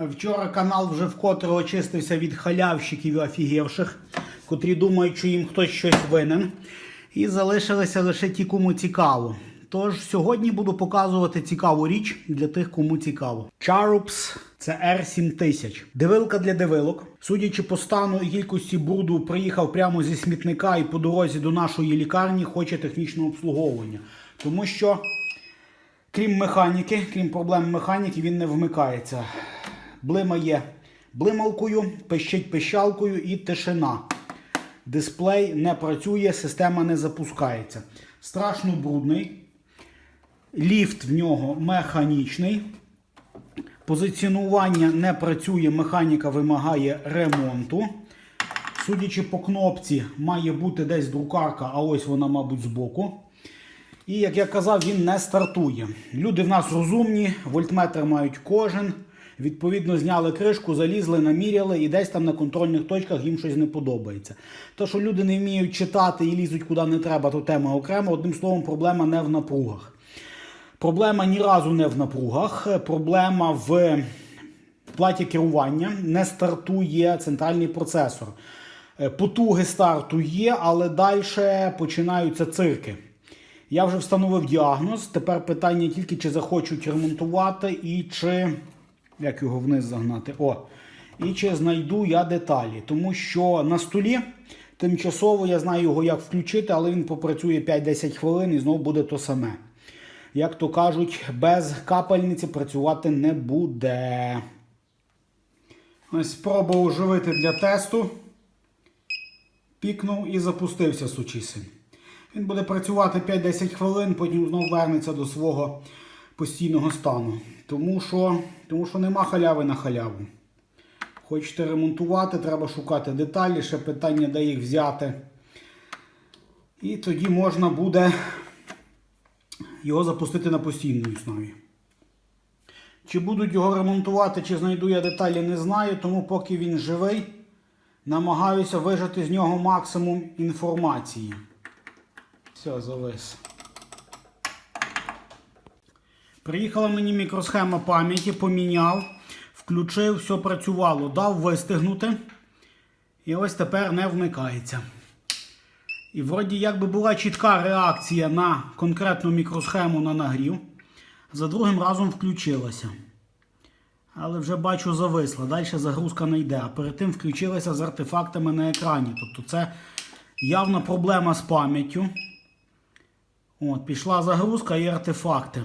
Вчора канал вже вкотре очистився від халявщиків і офігівших, котрі думають, що їм хтось щось винен. І залишилися лише ті, кому цікаво. Тож сьогодні буду показувати цікаву річ для тих, кому цікаво. Charups це R7000. Дивилка для дивилок. Судячи по стану і кількості бруду, приїхав прямо зі смітника і по дорозі до нашої лікарні хоче технічного обслуговування. Тому що Крім механіки, крім проблем механіки, він не вмикається. Блимає блималкою, пищить пищалкою і тишина. Дисплей не працює, система не запускається. Страшно брудний. Ліфт в нього механічний. Позиціонування не працює, механіка вимагає ремонту. Судячи по кнопці, має бути десь друкарка, а ось вона, мабуть, збоку. І як я казав, він не стартує. Люди в нас розумні, вольтметр мають кожен. Відповідно, зняли кришку, залізли, наміряли, і десь там на контрольних точках їм щось не подобається. То, що люди не вміють читати і лізуть куди не треба, то тема окрема. Одним словом, проблема не в напругах. Проблема ні разу не в напругах. Проблема в платі керування. Не стартує центральний процесор. Е, Потуги старту є, але далі починаються цирки. Я вже встановив діагноз. Тепер питання тільки, чи захочуть ремонтувати і чи. Як його вниз загнати? О. І чи знайду я деталі. Тому що на столі тимчасово я знаю його як включити, але він попрацює 5-10 хвилин і знову буде то саме. Як то кажуть, без капельниці працювати не буде. Ось спроба оживити для тесту. Пікнув і запустився сучий Він буде працювати 5-10 хвилин, потім знову вернеться до свого постійного стану. Тому що, тому що нема халяви на халяву. Хочете ремонтувати, треба шукати деталі, ще питання, де їх взяти. І тоді можна буде його запустити на постійній основі. Чи будуть його ремонтувати, чи знайду я деталі, не знаю, тому поки він живий, намагаюся вижати з нього максимум інформації. Все, завис. Приїхала мені мікросхема пам'яті, поміняв, включив, все працювало, дав вистигнути. І ось тепер не вмикається. І вроді якби була чітка реакція на конкретну мікросхему на нагрів. За другим разом включилася. Але вже бачу зависла. Далі загрузка не йде. А перед тим включилася з артефактами на екрані. Тобто це явна проблема з пам'яттю. От, Пішла загрузка і артефакти.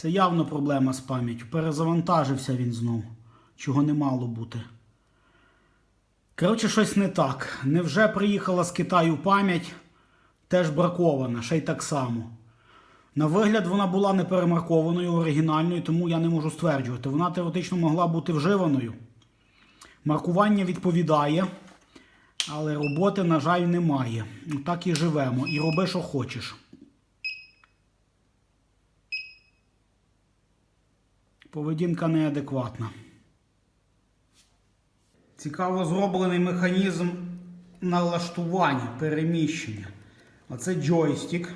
Це явно проблема з пам'яттю. Перезавантажився він знову, чого не мало бути. Коротше, щось не так. Невже приїхала з Китаю пам'ять, теж бракована, ще й так само. На вигляд, вона була не перемаркованою, оригінальною, тому я не можу стверджувати. Вона теоретично могла бути вживаною. Маркування відповідає, але роботи, на жаль, немає. Так і живемо. І роби, що хочеш. Поведінка неадекватна. Цікаво зроблений механізм налаштування, переміщення. Оце джойстик,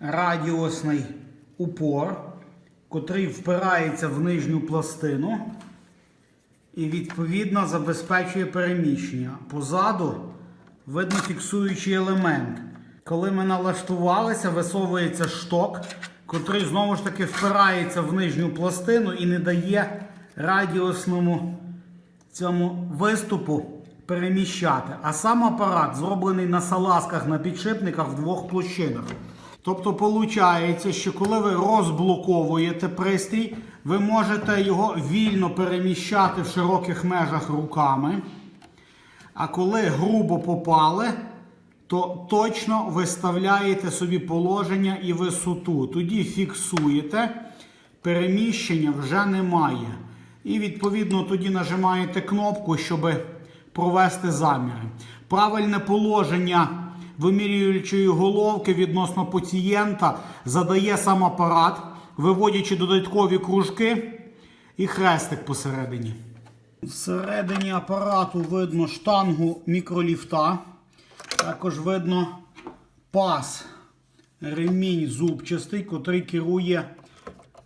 радіусний упор, котрий впирається в нижню пластину і відповідно забезпечує переміщення. Позаду видно фіксуючий елемент. Коли ми налаштувалися, висовується шток, котрий знову ж таки впирається в нижню пластину і не дає радіусному цьому виступу переміщати. А сам апарат зроблений на салазках на підшипниках в двох площинах. Тобто, виходить, що коли ви розблоковуєте пристрій, ви можете його вільно переміщати в широких межах руками. А коли грубо попали, то точно виставляєте собі положення і висоту. Тоді фіксуєте, переміщення вже немає. І відповідно тоді нажимаєте кнопку, щоб провести заміри. Правильне положення вимірюючої головки відносно пацієнта задає сам апарат, виводячи додаткові кружки і хрестик посередині. Всередині апарату видно штангу мікроліфта. Також видно пас, ремінь зубчастий, котрий керує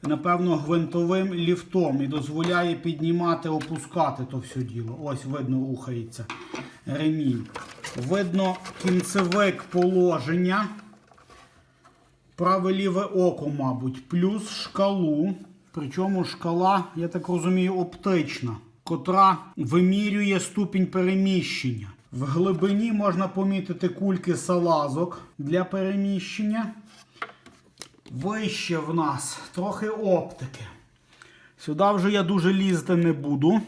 напевно, гвинтовим ліфтом і дозволяє піднімати, опускати то все діло. Ось видно, рухається ремінь. Видно кінцевик положення. Праве ліве око, мабуть, плюс шкалу. Причому шкала, я так розумію, оптична, котра вимірює ступінь переміщення. В глибині можна помітити кульки салазок для переміщення. Вище в нас трохи оптики. Сюди вже я дуже лізти не буду,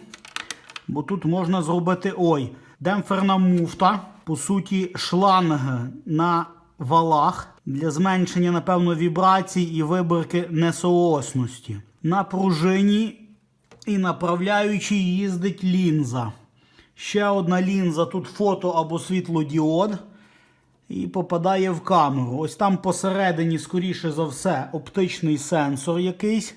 бо тут можна зробити ой, демпферна муфта, по суті, шланг на валах для зменшення, напевно, вібрацій і виборки несоосності. На пружині і направляючи їздить лінза. Ще одна лінза, тут фото або світлодіод. І попадає в камеру. Ось там посередині, скоріше за все, оптичний сенсор якийсь.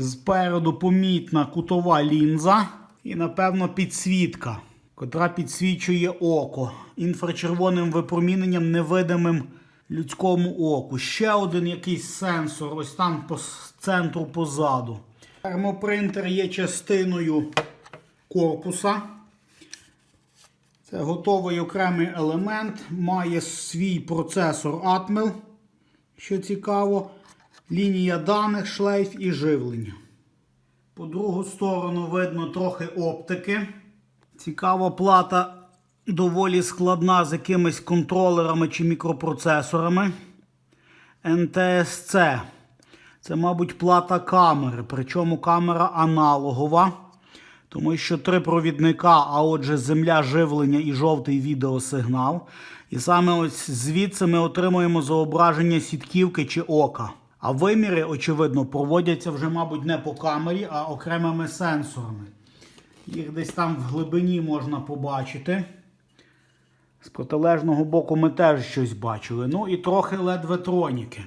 Спереду помітна кутова лінза. І, напевно, підсвітка, котра підсвічує око інфрачервоним випроміненням, невидимим людському оку. Ще один якийсь сенсор, ось там по центру позаду. Термопринтер є частиною корпуса. Це готовий окремий елемент, має свій процесор Atmel, що цікаво, лінія даних, шлейф і живлення. По другу сторону видно трохи оптики. Цікава плата доволі складна з якимись контролерами чи мікропроцесорами. NTSC. Це, мабуть, плата камери, причому камера аналогова. Тому що три провідника, а отже, земля живлення і жовтий відеосигнал. І саме ось звідси ми отримуємо зображення сітківки чи ока. А виміри, очевидно, проводяться вже, мабуть, не по камері, а окремими сенсорами. Їх десь там в глибині можна побачити. З протилежного боку ми теж щось бачили. Ну і трохи ледветроніки.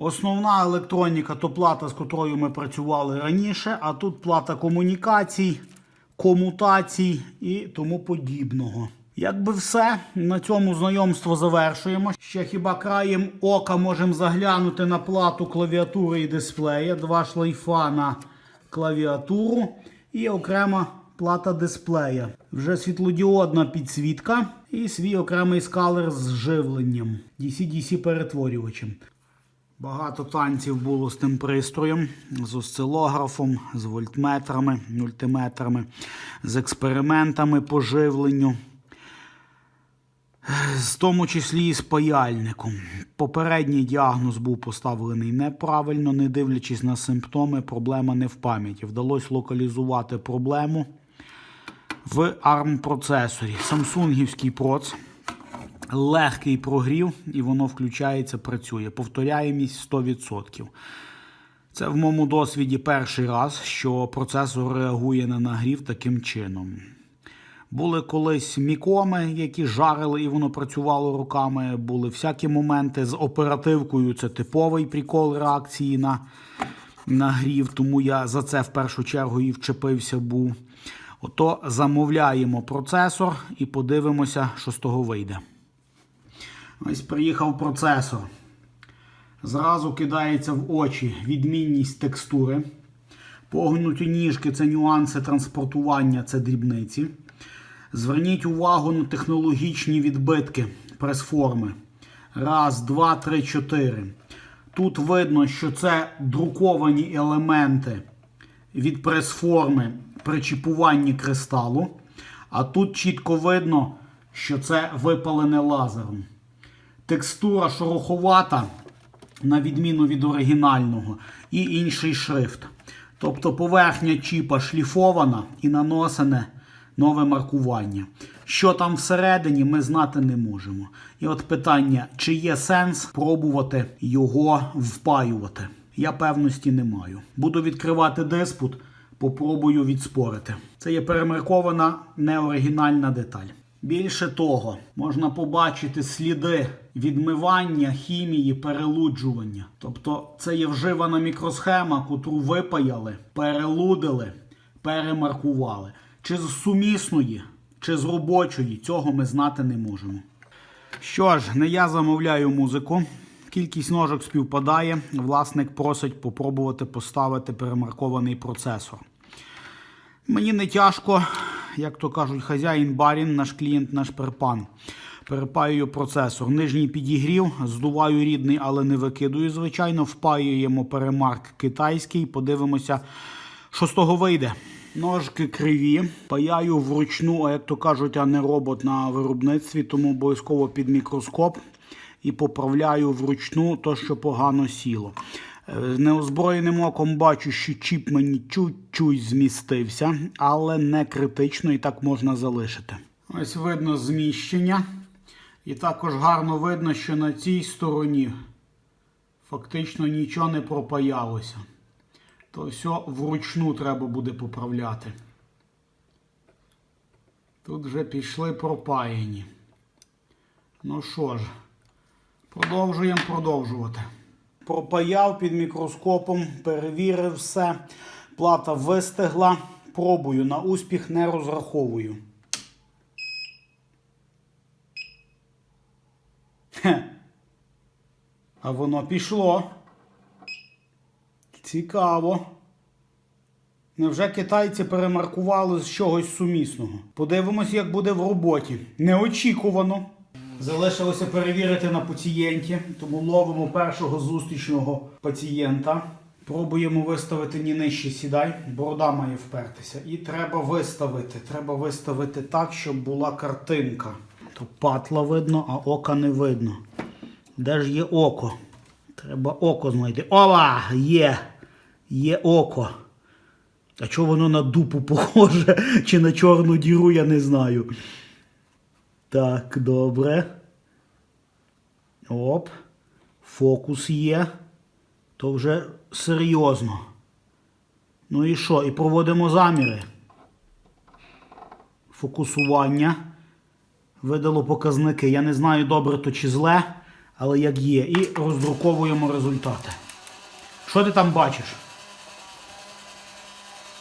Основна електроніка то плата, з котрою ми працювали раніше, а тут плата комунікацій, комутацій і тому подібного. Якби все, на цьому знайомство завершуємо. Ще хіба краєм ока можемо заглянути на плату клавіатури і дисплея, два шлейфа на клавіатуру і окрема плата дисплея. Вже світлодіодна підсвітка і свій окремий скалер з живленням, DC-DC перетворювачем. Багато танців було з тим пристроєм, з осцилографом, з вольтметрами, мультиметрами, з експериментами по живленню, в тому числі і з паяльником. Попередній діагноз був поставлений неправильно, не дивлячись на симптоми, проблема не в пам'яті. Вдалося локалізувати проблему в ARM-процесорі. Самсунгівський проц легкий прогрів, і воно включається, працює. Повторяємість 100%. Це в моєму досвіді перший раз, що процесор реагує на нагрів таким чином. Були колись мікоми, які жарили і воно працювало руками. Були всякі моменти з оперативкою. Це типовий прикол реакції на нагрів, тому я за це в першу чергу і вчепився був. Ото замовляємо процесор і подивимося, що з того вийде. Ось приїхав процесор. Зразу кидається в очі відмінність текстури. Погнуті ніжки це нюанси транспортування, це дрібниці. Зверніть увагу на технологічні відбитки прес-форми. Раз, два, три, чотири. Тут видно, що це друковані елементи від прес-форми при чіпуванні кристалу. А тут чітко видно, що це випалене лазером. Текстура шороховата, на відміну від оригінального, і інший шрифт. Тобто поверхня чіпа шліфована і наносене нове маркування. Що там всередині, ми знати не можемо. І от питання, чи є сенс пробувати його впаювати? Я певності не маю. Буду відкривати диспут, попробую відспорити. Це є перемаркована неоригінальна деталь. Більше того, можна побачити сліди відмивання, хімії, перелуджування. Тобто це є вживана мікросхема, котру випаяли, перелудили, перемаркували. Чи з сумісної, чи з робочої, цього ми знати не можемо. Що ж, не я замовляю музику. Кількість ножок співпадає. Власник просить попробувати поставити перемаркований процесор. Мені не тяжко, як то кажуть, хазяїн барін, наш клієнт, наш перпан. Перепаюю процесор. Нижній підігрів, здуваю рідний, але не викидую, звичайно. Впаюємо перемарк китайський. Подивимося, що з того вийде. Ножки криві, паяю вручну, а як то кажуть, а не робот на виробництві, тому обов'язково під мікроскоп і поправляю вручну то, що погано сіло. Неозброєним оком бачу, що чіп мені чуть-чуть змістився, але не критично і так можна залишити. Ось видно зміщення. І також гарно видно, що на цій стороні фактично нічого не пропаялося. То все вручну треба буде поправляти. Тут вже пішли пропаяні. Ну що ж, продовжуємо продовжувати. Пропаяв під мікроскопом, перевірив все. Плата вистигла. Пробую на успіх не розраховую. Хе. А воно пішло. Цікаво. Невже китайці перемаркували з чогось сумісного? Подивимось, як буде в роботі. Неочікувано. Залишилося перевірити на пацієнті, тому ловимо першого зустрічного пацієнта. Пробуємо виставити ні нижче сідай, борода має впертися. І треба виставити. Треба виставити так, щоб була картинка. То патла видно, а ока не видно. Де ж є око? Треба око знайти. Ова! Є! Є око. А чого воно на дупу похоже? Чи на чорну діру, я не знаю. Так, добре. Оп. Фокус є. То вже серйозно. Ну і що? І проводимо заміри. Фокусування. Видало показники. Я не знаю, добре то чи зле, але як є. І роздруковуємо результати. Що ти там бачиш?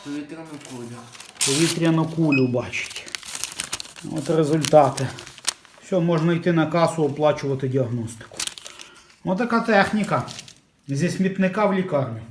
Повітряну кулю. Повітряну кулю бачить. От результати. Все, можна йти на касу оплачувати діагностику. Ось така техніка. Зі смітника в лікарню.